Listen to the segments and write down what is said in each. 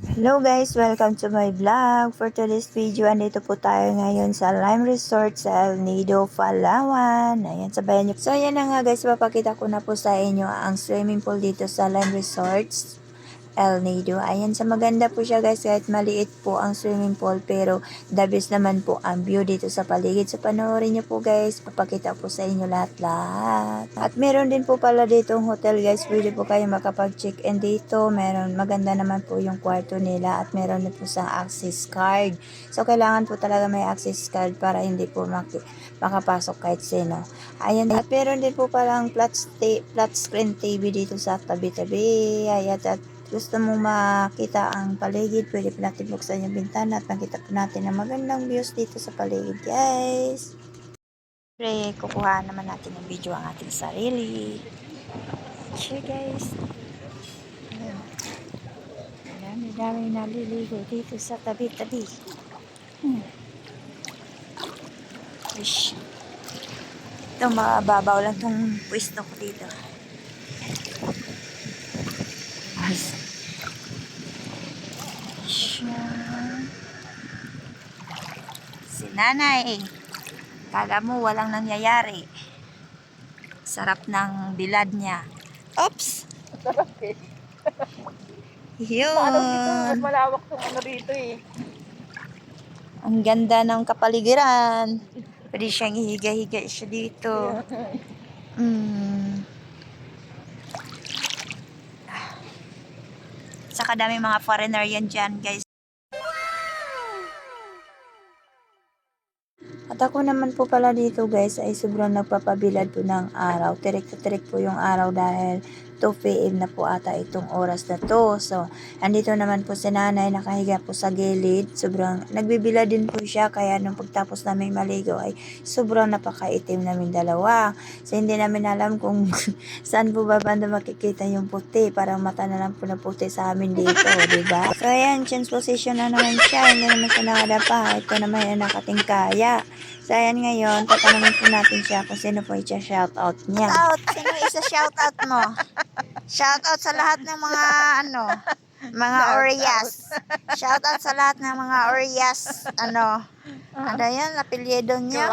Hello guys! Welcome to my vlog. For today's video, andito po tayo ngayon sa Lime Resort sa El Nido, Palawan. Ayan, sabayan niyo. So, ayan na nga guys, papakita ko na po sa inyo ang swimming pool dito sa Lime Resorts. El Nido. Ayan, sa maganda po siya guys, kahit maliit po ang swimming pool, pero the best naman po ang view dito sa paligid. So, panoorin niyo po guys, papakita po sa inyo lahat-lahat. At meron din po pala dito ang hotel guys, pwede po kayo makapag-check-in dito. Meron, maganda naman po yung kwarto nila at meron din po sa access card. So, kailangan po talaga may access card para hindi po maki- makapasok kahit sino. Ayan, at meron din po palang flat, flat screen TV dito sa tabi-tabi. Ayan, at gusto mong makita ang paligid, pwede po natin buksan yung bintana at makita po natin ang magandang views dito sa paligid, guys. Siyempre, kukuha naman natin ng video ang ating sarili. Sure, guys. Dami-dami naliligo dito sa tabi-tabi. Hmm. Ish. Ito, mababaw lang tong pwesto ko dito. Si nanay. Kala mo walang nangyayari. Sarap ng bilad niya. Oops! Sarap eh. Yun. Mas malawak tong ano rito eh. Ang ganda ng kapaligiran. Pwede siyang ihiga-higa siya dito. Mm. Saka dami mga foreigner yan dyan, guys. At ako naman po pala dito guys ay sobrang nagpapabilad po ng araw. Tirik po yung araw dahil 2 p.m. na po ata itong oras na to. So, andito naman po si nanay nakahiga po sa gilid. Sobrang nagbibilad din po siya kaya nung pagtapos namin maligo ay sobrang napakaitim namin dalawa. So, hindi namin alam kung saan po ba banda makikita yung puti. Parang mata na lang po na puti sa amin dito, di ba? So, ayan, change position na naman siya. Hindi naman siya nakadapa. Ito naman yung nakatingkaya. So, ayan ngayon, tatanungin po natin siya kung sino po siya shoutout niya. Out! Sino isa shoutout mo? Shoutout sa lahat ng mga, ano, mga Orias. Shoutout sa lahat ng mga Orias, ano, ano yan, apelyido niya.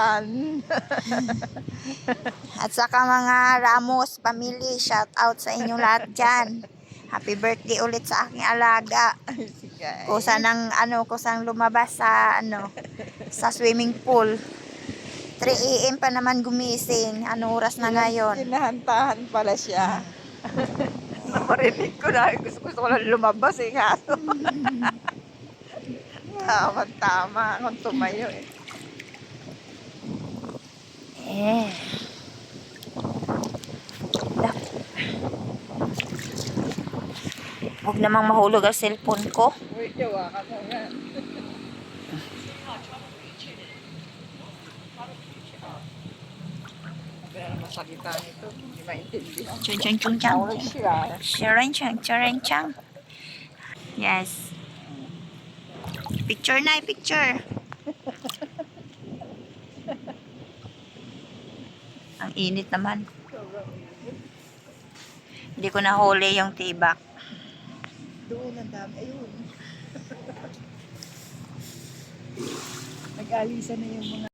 At saka mga Ramos family, shout out sa inyo lahat dyan. Happy birthday ulit sa aking alaga. Kusa nang ano, kusang lumabas sa ano, sa swimming pool. 3 a.m. pa naman gumising. Ano oras na ngayon? Sinahantahan pala siya. Naparinig ko na. Gusto, gusto ko lang lumabas eh. Kaso. tama, tama. Kung tumayo eh. Eh. Huwag namang mahulog ang cellphone ko. Uy, jawa ka mo nga. Masakita nito. Hindi maintindihan. Chung chung chung chang. Sharon chang, Sharon chang. Yes. Picture na, picture. Ang init naman. Hindi ko nahuli yung tibak. Doon ang dami. Ayun. Nag-alisa na yung mga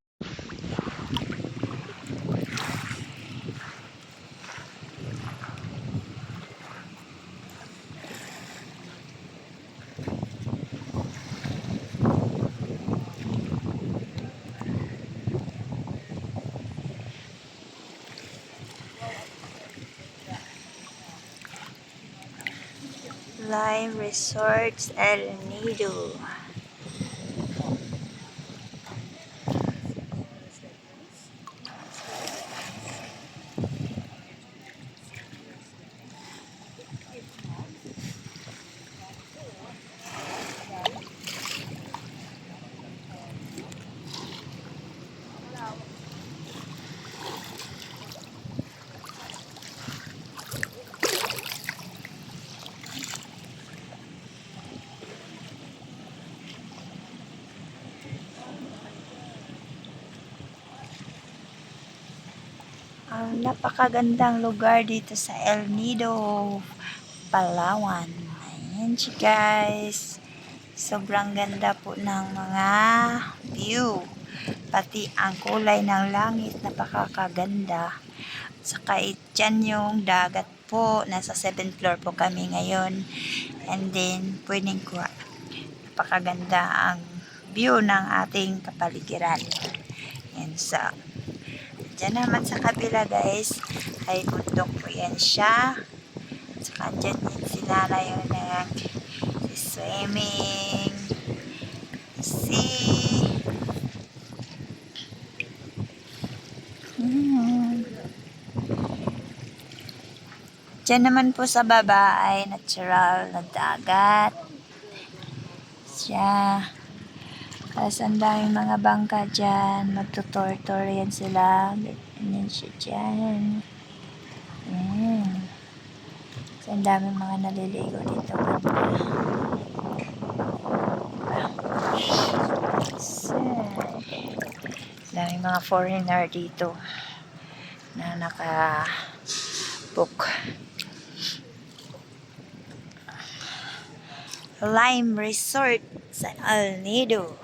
Lime Resorts El Nido. Napakagandang lugar dito sa El Nido, Palawan. Ayan siya guys. Sobrang ganda po ng mga view. Pati ang kulay ng langit, napakakaganda. Saka dyan yung dagat po. Nasa 7th floor po kami ngayon. And then, pwedeng ko napakaganda ang view ng ating kapaligiran. Yan sa Diyan naman sa kabila guys, ay bundok po yan siya. Saka dyan yun si nanay yung nag swimming. See? Hmm. Diyan naman po sa baba ay natural na dagat. Siya. Tapos ang daming mga bangka dyan. Magtutor-tour yan sila. Ganyan siya dyan. Ayan. So, ang daming mga naliligo dito. So, daming mga foreigner dito na naka book. Lime Resort sa El Nido.